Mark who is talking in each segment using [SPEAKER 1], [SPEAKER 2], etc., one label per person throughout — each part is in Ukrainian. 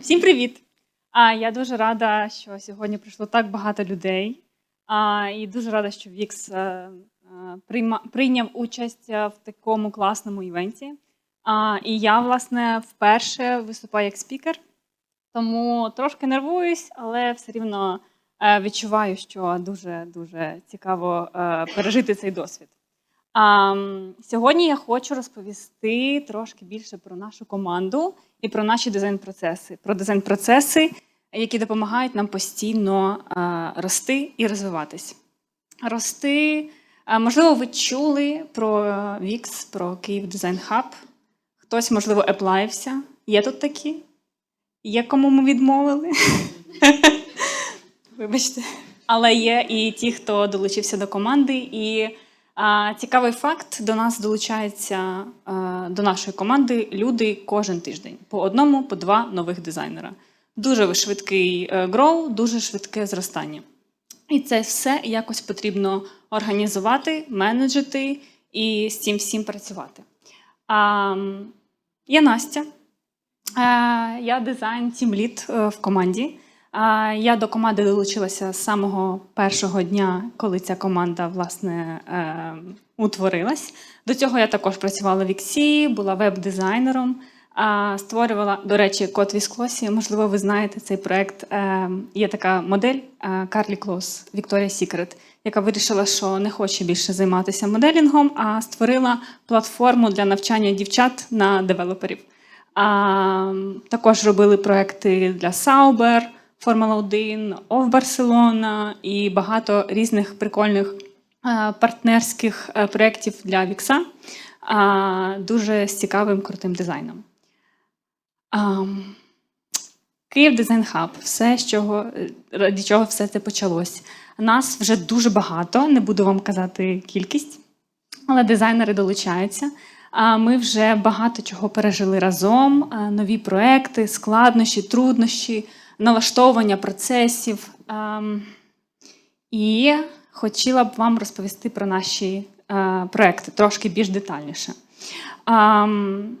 [SPEAKER 1] Всім привіт! А я дуже рада, що сьогодні прийшло так багато людей. А, і дуже рада, що Вікс е, е, прийняв участь е, в такому класному івенті. А, і я, власне, вперше виступаю як спікер, тому трошки нервуюсь, але все рівно відчуваю, що дуже дуже цікаво пережити цей досвід. Сьогодні я хочу розповісти трошки більше про нашу команду і про наші дизайн-процеси, про дизайн-процеси, які допомагають нам постійно е, рости і розвиватись. Рости, е, можливо, ви чули про VIX, про Київ Дизайн Хаб. Хтось, можливо, еплаївся. Є тут такі? Є кому ми відмовили? Вибачте. Але є і ті, хто долучився до команди. І цікавий факт: до нас долучаються до нашої команди люди кожен тиждень по одному, по два нових дизайнера. Дуже швидкий е, гроу, дуже швидке зростання. І це все якось потрібно організувати, менеджити і з цим всім працювати. Я Настя. Е, Я дизайн тімліт в команді. Я до команди долучилася з самого першого дня, коли ця команда власне е, утворилась. До цього я також працювала в Іксі, була веб-дизайнером. Створювала, до речі, код Вісклосі. Можливо, ви знаєте цей проект. Е, Є така модель Карлі Клос Вікторія Сікрет, яка вирішила, що не хоче більше займатися моделінгом, а створила платформу для навчання дівчат на девелоперів. Також робили проекти для Sauber, Формула 1, ОВ Барселона і багато різних прикольних е, партнерських е, проєктів для Вікса дуже з цікавим крутим дизайном. Київ Дизайн Хаб, все, з чого, е, раді чого все це почалось. Нас вже дуже багато, не буду вам казати кількість, але дизайнери долучаються. Ми вже багато чого пережили разом: нові проекти, складнощі, труднощі, налаштовування процесів. І хотіла б вам розповісти про наші е, проекти трошки більш детальніше. Ам,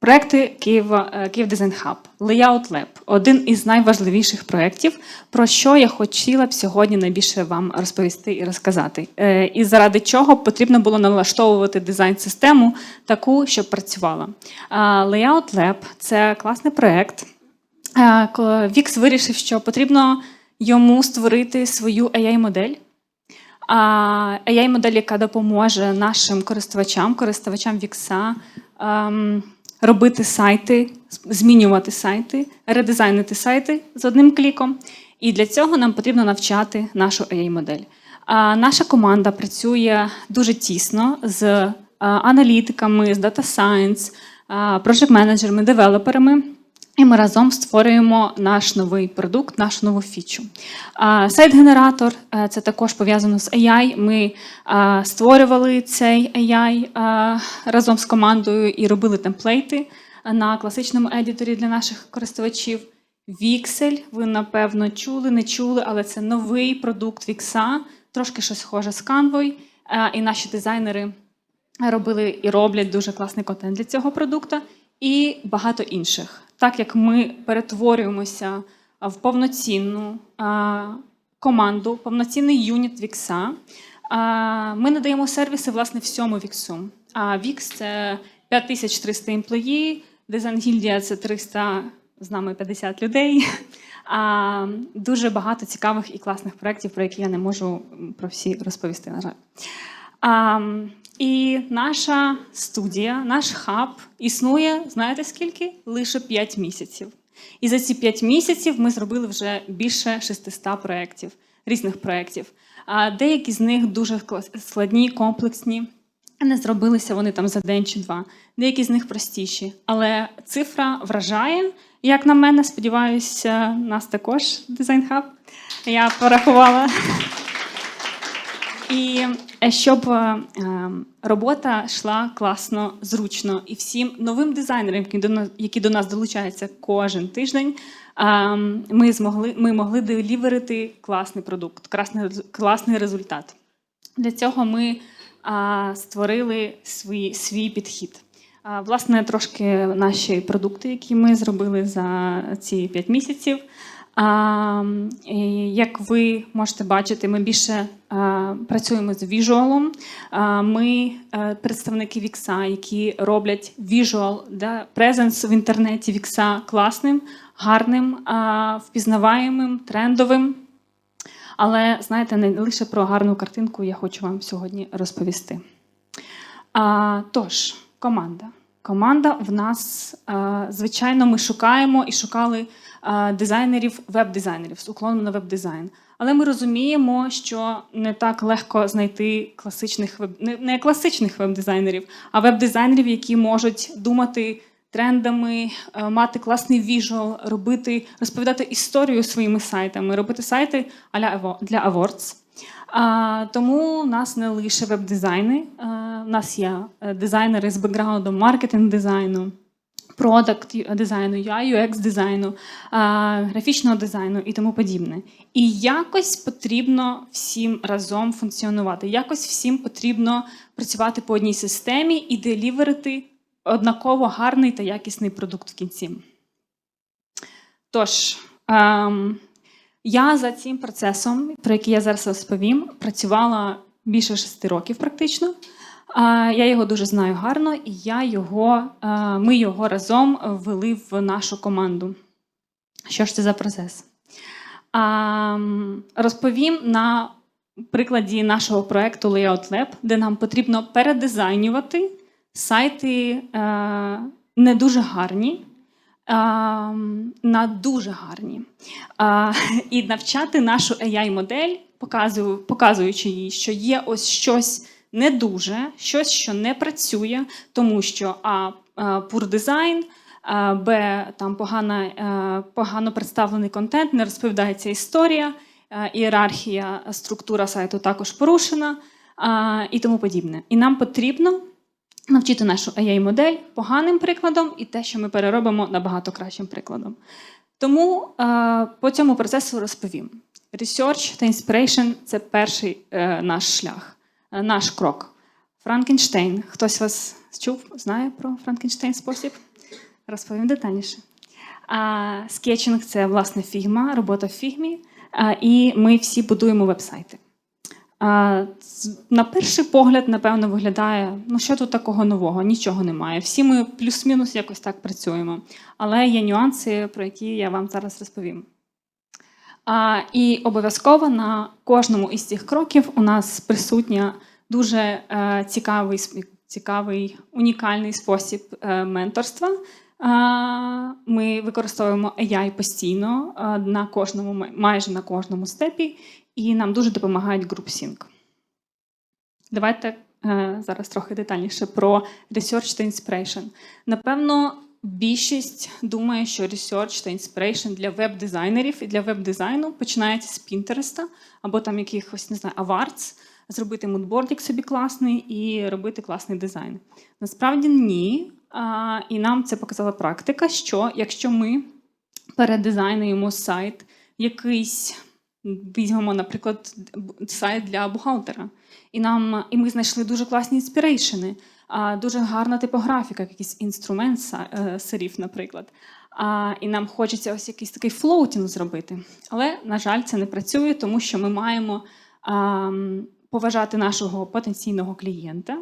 [SPEAKER 1] Проекти Києва, е, Київ Дизайн Хаб, Layout Lab – один із найважливіших проєктів, про що я хотіла б сьогодні найбільше вам розповісти і розказати. Е, І заради чого потрібно було налаштовувати дизайн-систему таку, щоб працювала. Layout Lab – це класний проєкт. Е, Вікс вирішив, що потрібно йому створити свою AI-модель. AI-модель, яка допоможе нашим користувачам, користувачам Вікса ем, робити сайти, змінювати сайти, редизайнити сайти з одним кліком. І для цього нам потрібно навчати нашу AI-модель. Наша команда працює дуже тісно з аналітиками, з Data Science, проджект-менеджерами, девелоперами. І ми разом створюємо наш новий продукт, нашу нову фічу. Сайт-генератор е, це також пов'язано з AI. Ми створювали цей AI разом з командою і робили темплейти на класичному едіторі для наших користувачів. Віксель, ви напевно чули, не чули, але це новий продукт Вікса, трошки щось схоже з. Е, І наші дизайнери робили і роблять дуже класний контент для цього продукту, і багато інших. Так як ми перетворюємося в повноцінну команду, повноцінний юніт Вікса, ми надаємо сервіси власне всьому Віксу. А Вікс це 5300 емплої, дизайн гільдія це 300, з нами 50 людей. А, дуже багато цікавих і класних проєктів, про які я не можу про всі розповісти, на жаль. І наша студія, наш хаб існує, знаєте скільки? Лише 5 місяців. І за ці 5 місяців ми зробили вже більше 600 проєктів, різних проєктів. Деякі з них дуже складні, комплексні. Не зробилися вони там за день чи два. Деякі з них простіші. Але цифра вражає. Як на мене, сподіваюся, нас також дизайн хаб. Я порахувала. І е, щоб е, е, робота йшла класно, зручно, і всім новим дизайнерам, які до нас, які до нас долучаються кожен тиждень, ми змогли ми могли деліверити класний продукт, класний, класний результат. Для цього ми створили свій, свій підхід. Власне, трошки наші продукти, які ми зробили за ці 5 місяців. А, Як ви можете бачити, ми більше а, працюємо з віжуалом. А, Ми е, представники Вікса, які роблять віжуал, да, презенс в інтернеті Вікса класним, гарним, а, впізнаваємим, трендовим. Але знаєте, не лише про гарну картинку я хочу вам сьогодні розповісти. А, тож, команда. Команда в нас, а, звичайно, ми шукаємо і шукали а, дизайнерів, веб-дизайнерів з уклоном на веб-дизайн. Але ми розуміємо, що не так легко знайти класичних веб... не, класичних веб-дизайнерів, а веб-дизайнерів, які можуть думати трендами, е, мати класний віжуал, робити, розповідати історію своїми сайтами, робити сайти аля для awards. А, тому у нас не лише веб-дизайни, а, у нас є е, дизайнери з бекграундом маркетинг дизайну, продакт дизайну, UI, UX дизайну, графічного дизайну і тому подібне. І якось потрібно всім разом функціонувати. Якось всім потрібно працювати по одній системі і деліверити однаково гарний та якісний продукт в кінці. Тож, ем, я за цим процесом, про який я зараз розповім, працювала більше шести років практично. Я його дуже знаю гарно, і я його, ми його разом ввели в нашу команду. Що ж це за процес? Розповім на прикладі нашого проекту Layout Lab, де нам потрібно передизайнювати сайти не дуже гарні. На дуже гарні. І навчати нашу AI-модель, показуючи їй, що є ось щось не дуже, щось, що не працює, тому що а, а, poor design, а, Б, там погана, е, погано представлений контент, не розповідається історія, е, ієрархія, структура сайту також порушена а, і тому подібне. І нам потрібно навчити нашу AI-модель поганим прикладом і те, що ми переробимо набагато кращим прикладом. Тому е, по цьому процесу розповім. Research та inspiration – це перший е, наш шлях, е, наш крок. Франкенштейн. Хтось вас чув, знає про Франкенштейн спосіб? Розповім детальніше. А, скетчинг це власне фігма, робота в фігмі, а, і ми всі будуємо вебсайти. А, На перший погляд, напевно, виглядає, ну що тут такого нового? Нічого немає. Всі ми плюс-мінус якось так працюємо. Але є нюанси, про які я вам зараз розповім. І обов'язково на кожному із цих кроків у нас присутня дуже е, цікавий, цікавий, унікальний спосіб е, менторства. Ми використовуємо AI постійно е, на кожному, майже на кожному степі, і нам дуже допомагають GroupSync. Давайте зараз трохи детальніше про Research та Inspiration. Напевно, більшість думає, що Research та Inspiration для веб-дизайнерів і для веб-дизайну починається з Pinterest або там якихось, не знаю, awards, зробити мудбордик собі класний і робити класний дизайн. Насправді ні. А, і нам це показала практика, що якщо ми передизайнуємо сайт, якийсь візьмемо, наприклад, сайт для бухгалтера, і нам і ми знайшли дуже класні інспірейшени, дуже гарна типографіка, якийсь інструмент е, наприклад. А, і нам хочеться ось якийсь такий флоутінг зробити. Але, на жаль, це не працює, тому що ми маємо а, поважати нашого потенційного клієнта,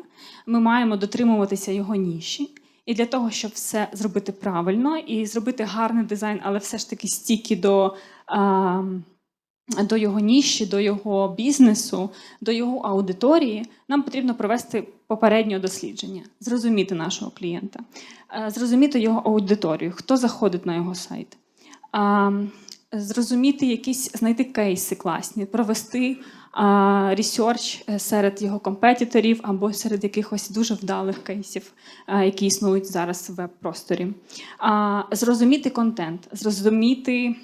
[SPEAKER 1] ми маємо дотримуватися його ніші. І для того, щоб все зробити правильно і зробити гарний дизайн, але все ж таки стільки до, а, до його ніші, до його бізнесу, до його аудиторії, нам потрібно провести попереднє дослідження, зрозуміти нашого клієнта, е, зрозуміти його аудиторію, хто заходить на його сайт. Зрозуміти якісь, знайти кейси класні, провести ресерч е, серед його компетиторів або серед якихось дуже вдалих кейсів, які існують зараз в веб-просторі. Зрозуміти контент, зрозуміти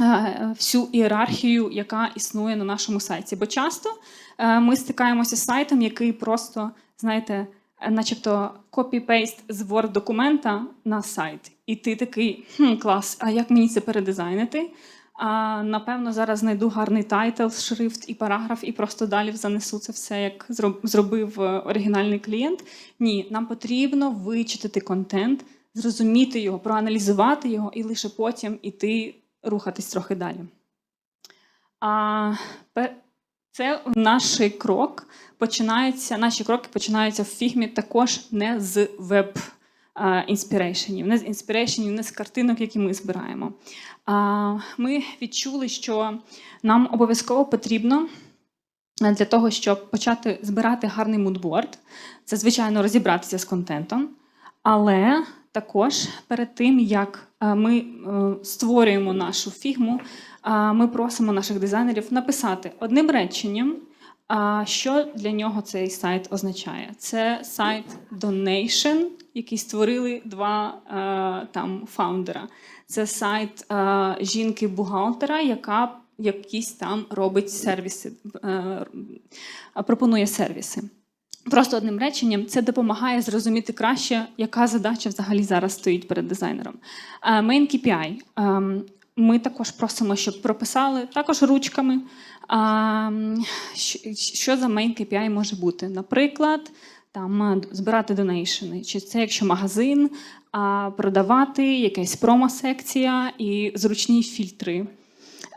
[SPEAKER 1] е, всю ієрархію, яка існує на нашому сайті. Бо часто е, ми стикаємося з сайтом, який просто, знаєте, е, начебто копі-пейст з Word-документа на сайт. І ти такий хм, клас, а як мені це передизайнити? А, напевно, зараз знайду гарний тайтл, шрифт і параграф, і просто далі занесу це все, як зробив е, оригінальний клієнт. Ні, нам потрібно вичитати контент, зрозуміти його, проаналізувати його і лише потім іти рухатись трохи далі. А, це наш крок починається, наші кроки починаються в фігмі також не з веб інспірейшенів, не з інспірейшенів, не з картинок, які ми збираємо. Ми відчули, що нам обов'язково потрібно е, для того, щоб почати збирати гарний мудборд, це звичайно розібратися з контентом, але також перед тим, як е, ми е, створюємо нашу фігму, ми просимо наших дизайнерів написати одним реченням, що для нього цей сайт означає. Це сайт Donation, який створили два е, там фаундера. Це сайт е, жінки-бухгалтера, яка якісь там робить сервіси, е, пропонує сервіси. Просто одним реченням це допомагає зрозуміти краще, яка задача взагалі зараз стоїть перед дизайнером. Main KPI. Ми також просимо, щоб прописали також ручками. щ- Що за main KPI може бути? Наприклад, там збирати донейшени, чи це якщо магазин, а продавати якась промо-секція і зручні фільтри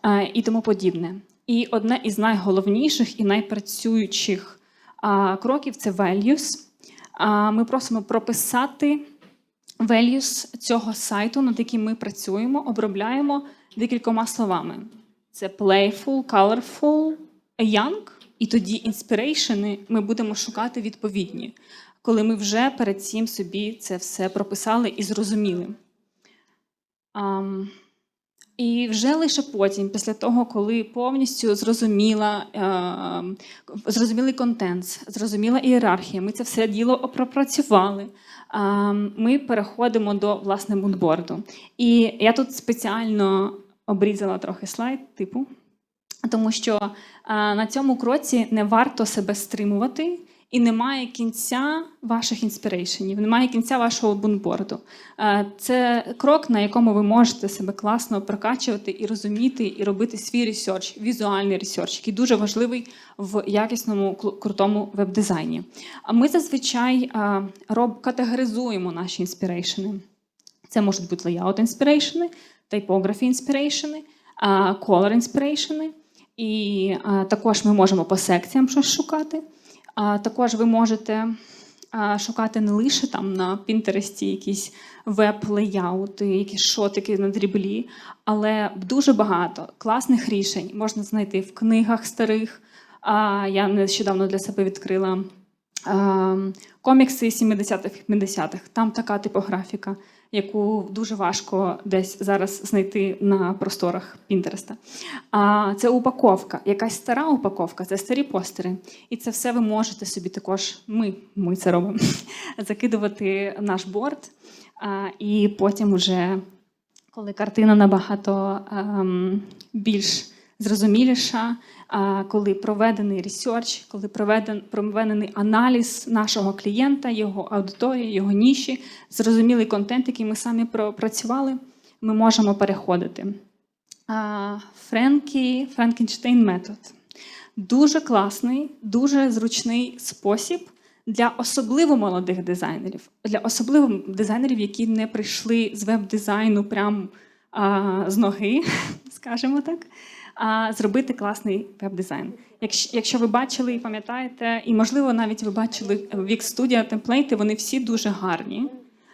[SPEAKER 1] е, і тому подібне. І одне із найголовніших і найпрацюючих а, кроків це values. А, Ми просимо прописати values цього сайту, над яким ми працюємо, обробляємо декількома словами: це playful, colorful, young, і тоді інспірейшени ми будемо шукати відповідні, коли ми вже перед цим собі це все прописали і зрозуміли. Ам, і вже лише потім, після того, коли повністю зрозуміла, е, зрозумілий контент, зрозуміла ієрархія, ми це все діло пропрацювали. е, ми переходимо до власне мудборду. І я тут спеціально обрізала трохи слайд, типу, тому що е, на цьому кроці не варто себе стримувати. І немає кінця ваших інспірейшенів, немає кінця вашого бунборду. Е, Це крок, на якому ви можете себе класно прокачувати і розуміти, і робити свій ресерч, візуальний ресерч, який дуже важливий в якісному крутому веб-дизайні. А ми зазвичай е, роб, категоризуємо наші інспірейшени. Це можуть бути layout інспірейшени, typography інспірейшени, color інспірейшени. І е, також ми можемо по секціям щось шукати. Також ви можете шукати не лише там на Пінтересті якісь веб-леяути, якісь шотики на дріблі, але дуже багато класних рішень можна знайти в книгах старих. Я нещодавно для себе відкрила комікси 70-х, 80-х. Там така типографіка, яку дуже важко десь зараз знайти на просторах Пінтереста. А це упаковка, якась стара упаковка, це старі постери. І це все ви можете собі також, ми, ми це робимо, закидувати наш борт. І потім, уже, коли картина набагато ем, більш зрозуміліша, коли проведений ресерч, коли проведений аналіз нашого клієнта, його аудиторії, його ніші, зрозумілий контент, який ми самі пропрацювали, ми можемо переходити. Френкі, Франкенштейн метод. Дуже класний, дуже зручний спосіб для особливо молодих дизайнерів, для особливо дизайнерів, які не прийшли з веб-дизайну прямо з ноги, скажімо так, зробити класний веб-дизайн. Якщо, якщо ви бачили і пам'ятаєте, і можливо навіть ви бачили Wix Studio темплейти, вони всі дуже гарні.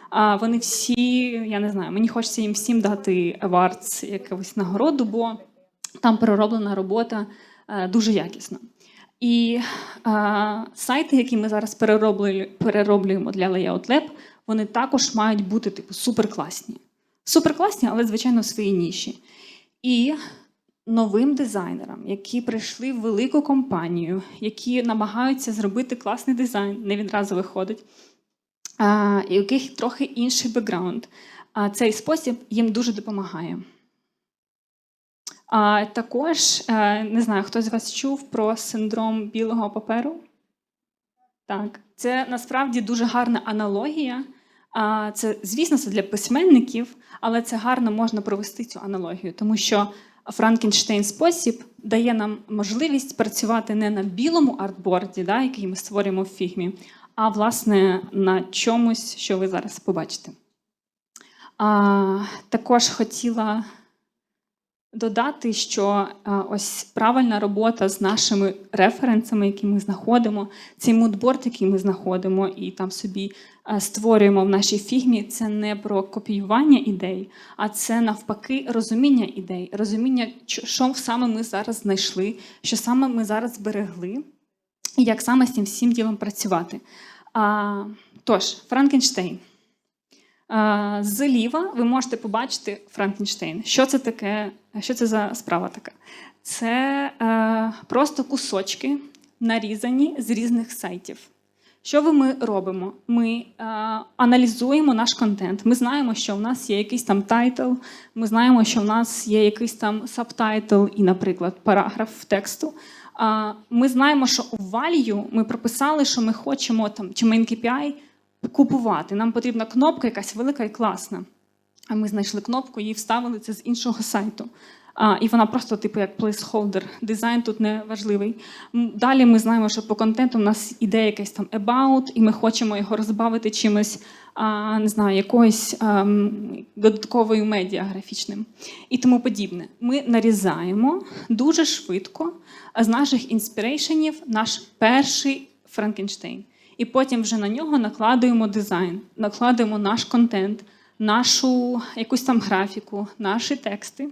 [SPEAKER 1] А вони всі, я не знаю, мені хочеться їм всім дати awards, якусь нагороду, бо там перероблена робота е, дуже якісна. І е, сайти, які ми зараз перероблюємо для Layout Lab, вони також мають бути типу суперкласні. Суперкласні, але звичайно в своїй ніші. І новим дизайнерам, які прийшли в велику компанію, які намагаються зробити класний дизайн, не відразу виходить, і у яких трохи інший бекграунд. А цей спосіб їм дуже допомагає. А, також е, не знаю, хто з вас чув про синдром білого паперу? Так, це насправді дуже гарна аналогія. А, Це, звісно, це для письменників, але це гарно можна провести цю аналогію, тому що Франкенштейн спосіб дає нам можливість працювати не на білому артборді, да, який ми створюємо в фігмі, а власне на чомусь, що ви зараз побачите. А, також хотіла додати, що ось правильна робота з нашими референсами, які ми знаходимо, цей мудборд, який ми знаходимо, і там собі створюємо в нашій фігмі, це не про копіювання ідей, а це навпаки розуміння ідей, розуміння, що саме ми зараз знайшли, що саме ми зараз зберегли, і як саме з цим всім ділом працювати. А, тож, Франкенштейн. Зліва ви можете побачити Франкенштейн. Що це таке? Що це за справа така? Це е, просто кусочки, нарізані з різних сайтів. Що ми робимо? Ми е, аналізуємо наш контент. Ми знаємо, що в нас є якийсь там тайтл, ми знаємо, що в нас є якийсь там сабтайтл і, наприклад, параграф тексту. А, Ми знаємо, що у value ми прописали, що ми хочемо там чи main KPI купувати. Нам потрібна кнопка якась велика і класна. А ми знайшли кнопку, її вставили це з іншого сайту. А, і вона просто, типу, як placeholder. Дизайн тут не важливий. Далі ми знаємо, що по контенту в нас іде якийсь там about, і ми хочемо його розбавити чимось, а, не знаю, якоюсь ем, додатковою медіа графічним і тому подібне. Ми нарізаємо дуже швидко з наших інспірейшенів наш перший Франкенштейн. І потім вже на нього накладуємо дизайн, накладуємо наш контент, нашу якусь там графіку, наші тексти.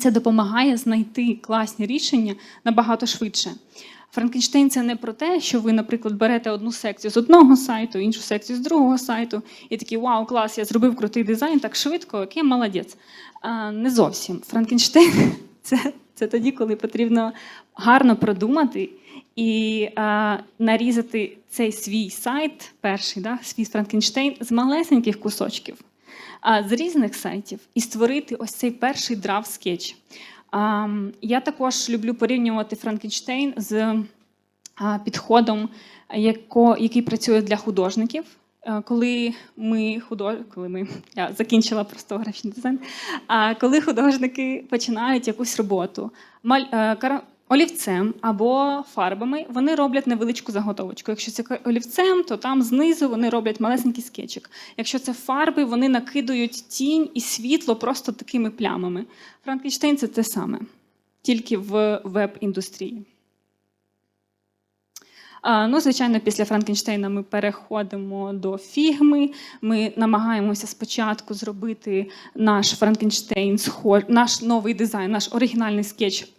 [SPEAKER 1] Це допомагає знайти класні рішення набагато швидше. Франкенштейн це не про те, що ви, наприклад, берете одну секцію з одного сайту, іншу секцію з другого сайту, і такі вау, клас, я зробив крутий дизайн так швидко, який молодець. А, не зовсім. Франкенштейн це, це тоді, коли потрібно гарно продумати і а, нарізати цей свій сайт, перший, да, свій Франкенштейн, з малесеньких кусочків а, з різних сайтів і створити ось цей перший драв скетч. А, Я також люблю порівнювати Франкенштейн з а, підходом, яко, який працює для художників. Е, Коли ми худож... коли ми я закінчила просто графічний дизайн. А коли художники починають якусь роботу, маль... олівцем або фарбами, вони роблять невеличку заготовочку. Якщо це олівцем, то там знизу вони роблять малесенький скетчик. Якщо це фарби, вони накидують тінь і світло просто такими плямами. Франкенштейн це те саме, тільки в веб-індустрії. Ну, звичайно, після Франкенштейна ми переходимо до фігми. Ми намагаємося спочатку зробити наш Франкенштейн, наш новий дизайн, наш оригінальний скетч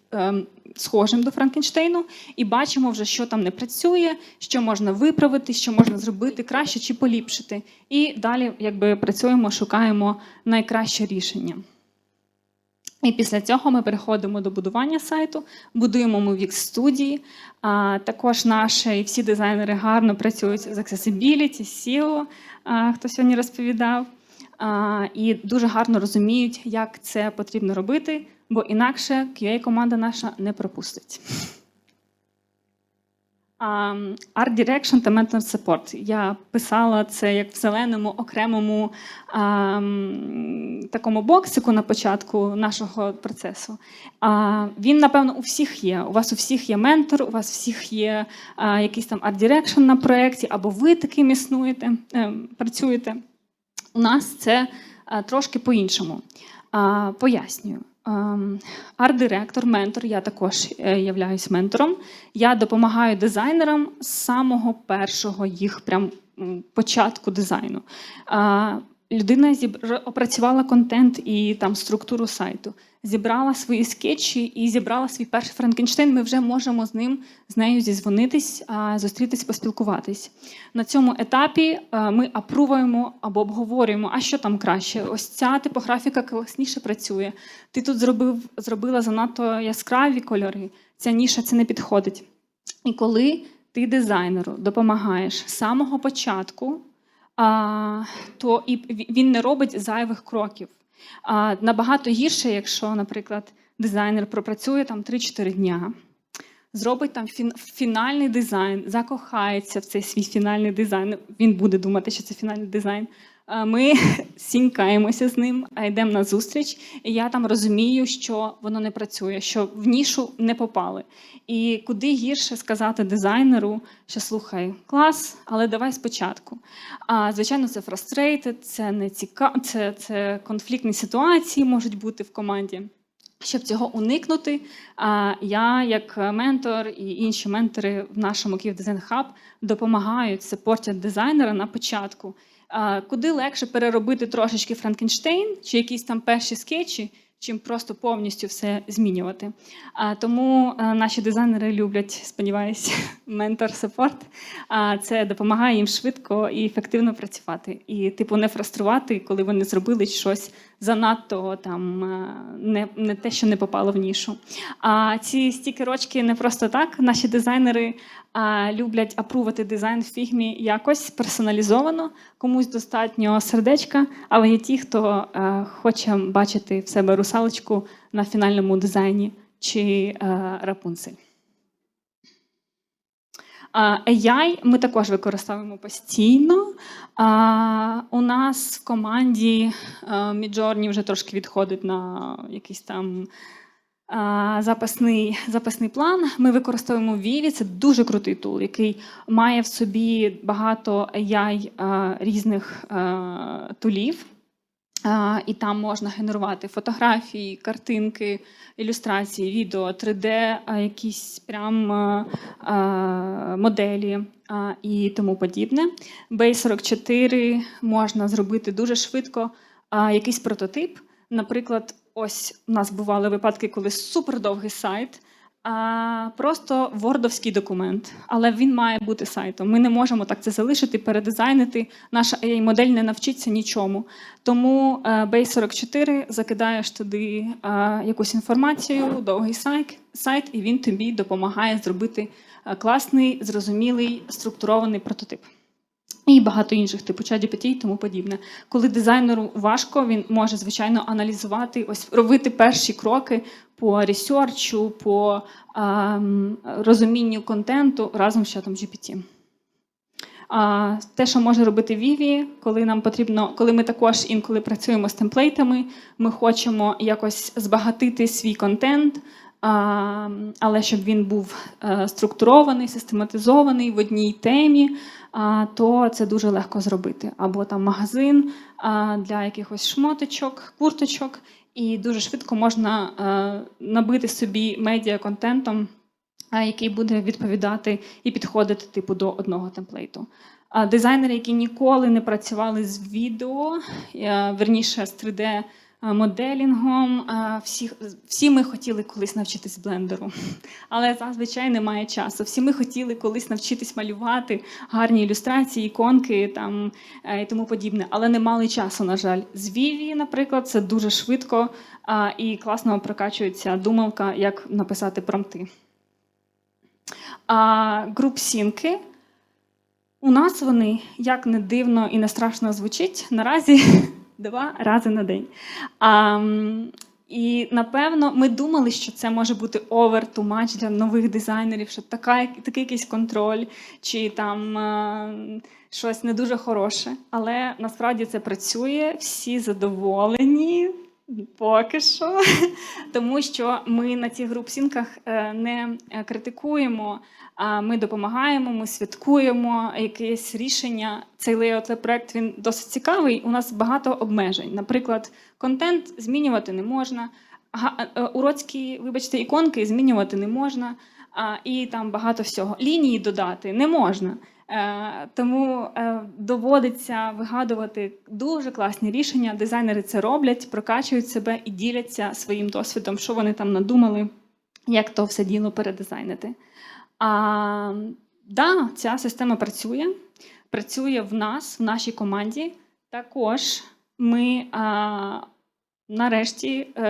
[SPEAKER 1] схожим до Франкенштейну, і бачимо вже, що там не працює, що можна виправити, що можна зробити краще чи поліпшити. І далі, якби працюємо, шукаємо найкраще рішення. І після цього ми переходимо до будування сайту, будуємо ми в X-студії. А, також наші всі дизайнери гарно працюють з accessibility, SEO, хто сьогодні розповідав. І дуже гарно розуміють, як це потрібно робити, бо інакше QA-команда наша не пропустить. Art Direction та Mentor Support. Я писала це як в зеленому окремому такому боксику на початку нашого процесу. Він, напевно, у всіх є. У вас у всіх є ментор, у вас у всіх є якийсь там Art Direction на проєкті, або ви таким існуєте, е, працюєте. У нас це а, трошки по-іншому. Пояснюю. Ем, Арт-директор, ментор, я також е, являюсь ментором. Я допомагаю дизайнерам з самого першого їх прям початку дизайну. Людина зібр... опрацювала контент і там структуру сайту, зібрала свої скетчі і зібрала свій перший Франкенштейн. Ми вже можемо з ним з нею зізвонитись, а, зустрітись, поспілкуватись. На цьому етапі е, ми апрувуємо або обговорюємо, а що там краще. Ось ця типографіка класніше працює. Ти тут зробив, зробила занадто яскраві кольори. Ця ніша це не підходить. І коли ти дизайнеру допомагаєш з самого початку, то і він не робить зайвих кроків. А, набагато гірше, якщо, наприклад, дизайнер пропрацює там 3-4 дня, зробить там фінальний дизайн, закохається в цей свій фінальний дизайн. Він буде думати, що це фінальний дизайн. Ми сінькаємося з ним, а йдемо на зустріч. І я там розумію, що воно не працює, що в нішу не попали. І куди гірше сказати дизайнеру, що слухай, клас, але давай спочатку. А звичайно, це frustrated, це не цікаво, це, це конфліктні ситуації можуть бути в команді. Щоб цього уникнути, я, як ментор і інші ментори в нашому Київ Дизайн Хаб допомагають сепортять дизайнера на початку. Куди легше переробити трошечки Франкенштейн чи якісь там перші скетчі, чим просто повністю все змінювати. А, Тому а, наші дизайнери люблять, сподіваюся, ментор сепорт. А це допомагає їм швидко і ефективно працювати. І, типу, не фруструвати, коли вони зробили щось занадто там е, не, не те, що не попало в нішу. А ці стікерочки не просто так. Наші дизайнери а, люблять апрувати дизайн в фігмі якось персоналізовано. Комусь достатньо сердечка, але є ті, хто е, хоче бачити в себе русалочку на фінальному дизайні чи е, рапунцель. AI ми також використовуємо постійно. У нас в команді Midjourney вже трошки відходить на якийсь там запасний, запасний план. Ми використовуємо Vivi, це дуже крутий тул, який має в собі багато AI різних тулів. А, І там можна генерувати фотографії, картинки, ілюстрації, відео, 3D, а, якісь прям а, моделі і тому подібне. Base 44 можна зробити дуже швидко якийсь прототип. Наприклад, ось у нас бували випадки, коли супердовгий сайт. Просто вордовський документ, але він має бути сайтом. Ми не можемо так це залишити, передизайнити. Наша AI-модель не навчиться нічому. Тому е, Base 44 закидаєш туди е, якусь інформацію, довгий сайт, сайт, і він тобі допомагає зробити е, класний, зрозумілий, структурований прототип. І багато інших, типу ChatGPT і тому подібне. Коли дизайнеру важко, він може звичайно аналізувати, ось робити перші кроки по ресерчу, по ем, розумінню контенту разом з чатом GPT. А те, що може робити Vivi, коли нам потрібно, коли ми також інколи працюємо з темплейтами, ми хочемо якось збагатити свій контент, а, але щоб він був е, структурований, систематизований в одній темі, то це дуже легко зробити. Або там магазин для якихось шмоточок, курточок, і дуже швидко можна е, набити собі медіа контентом, який буде відповідати і підходити типу до одного темплейту. Дизайнери, які ніколи не працювали з відео, е, верніше з 3D моделінгом, е, всі, всі ми хотіли колись навчитись блендеру, але зазвичай немає часу. Всі ми хотіли колись навчитись малювати гарні ілюстрації, іконки там е, і тому подібне, але не мали часу, на жаль. З Віві, наприклад, це дуже швидко і класно прокачується думалка, як написати промти. А групсінки. У нас вони, як не дивно і не страшно звучить, наразі два рази на день. А, і напевно ми думали, що це може бути over too much для нових дизайнерів, що така, такий якийсь контроль, чи там е, щось не дуже хороше. Але насправді це працює, всі задоволені. Поки що, тому що ми на цих групсінках е, не е, критикуємо, а ми допомагаємо, ми святкуємо якесь рішення. Цей layout проект він досить цікавий. У нас багато обмежень. Наприклад, контент змінювати не можна, га- е, уроцькі, вибачте, іконки змінювати не можна, і там багато всього. Лінії додати не можна. Е, Тому е, доводиться вигадувати дуже класні рішення. Дизайнери це роблять, прокачують себе і діляться своїм досвідом, що вони там надумали, як то все діло передизайнити. А, да, ця система працює. Працює в нас, в нашій команді. Також ми а, нарешті е,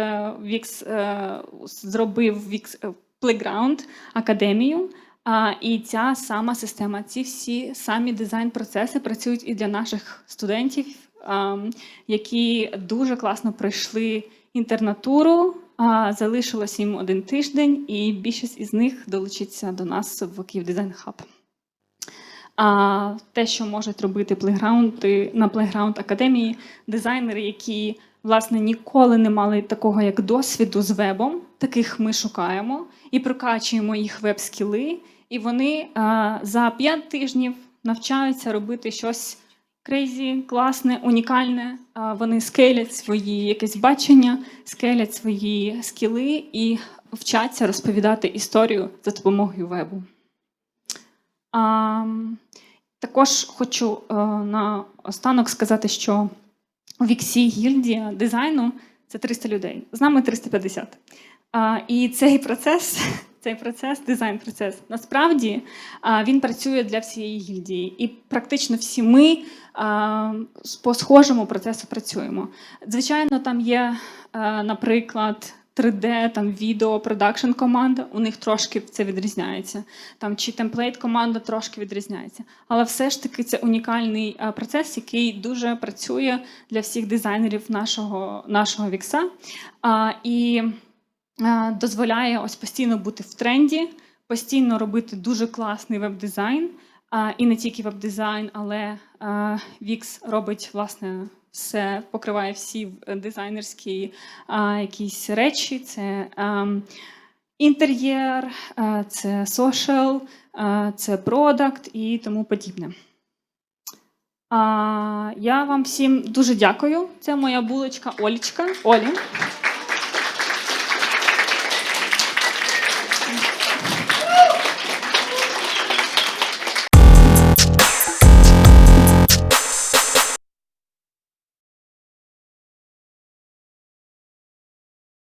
[SPEAKER 1] е, зробив Wix Playground академію. А, і ця сама система, ці всі самі дизайн-процеси працюють і для наших студентів, а, які дуже класно пройшли інтернатуру. А, залишилось їм один тиждень, і більшість із них долучиться до нас в Київ Дизайн Хаб. а те, що можуть робити плейграунди на плейграунд академії, дизайнери, які власне ніколи не мали такого як досвіду з вебом. Таких ми шукаємо і прокачуємо їх веб-скіли, і вони а, за 5 тижнів навчаються робити щось крейзі, класне, унікальне. А, Вони скелять свої якесь бачення, скелять свої скіли і вчаться розповідати історію за допомогою вебу. А, також хочу е, на останок сказати, що у Віксі гільдія дизайну це 300 людей. З нами 350. А, і цей процес, цей процес, дизайн-процес, насправді він працює для всієї гільдії. І практично всі ми по схожому процесу працюємо. Звичайно, там є, наприклад, 3D, там відео, продакшн команда, у них трошки це відрізняється. Там чи темплейт команда трошки відрізняється. Але все ж таки це унікальний процес, який дуже працює для всіх дизайнерів нашого, нашого вікса. А, і дозволяє ось постійно бути в тренді, постійно робити дуже класний веб-дизайн. І не тільки веб-дизайн, але Wix робить власне все, покриває всі е, дизайнерські якісь речі. Це інтер'єр, е, це е, це продакт і тому подібне. Я вам всім дуже дякую. Це моя булочка Олічка. Олі.